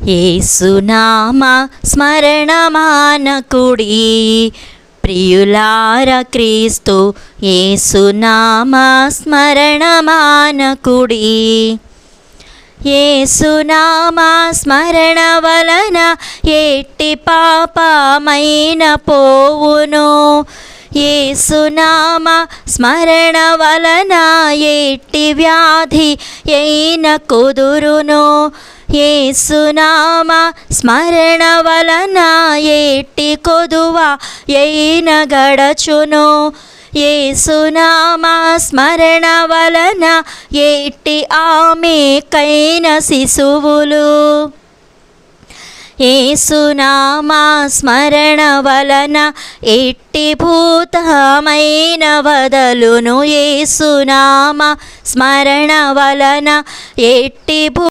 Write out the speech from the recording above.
ఏసునామ స్మరణమానకుడి ప్రియులార క్రీస్తు ఏసునామ స్మరణమానకుడి ఏసునామ స్మరణ వలన ఎట్టి పాపమైన పోవును ఏసునామ స్మరణ వలన ఎట్టి వ్యాధి అయిన కుదురును. ఏసునామ స్మరణ వలన ఎట్టి కొదువ అయిన గడచును. ఏసునామ స్మరణ వలన ఎట్టి ఆమె కైన శిశువులు. ఏసునామా స్మరణ వలన ఎట్టి భూతమైన వదలును. ఏసునామా స్మరణ వలన ఎట్టి భూ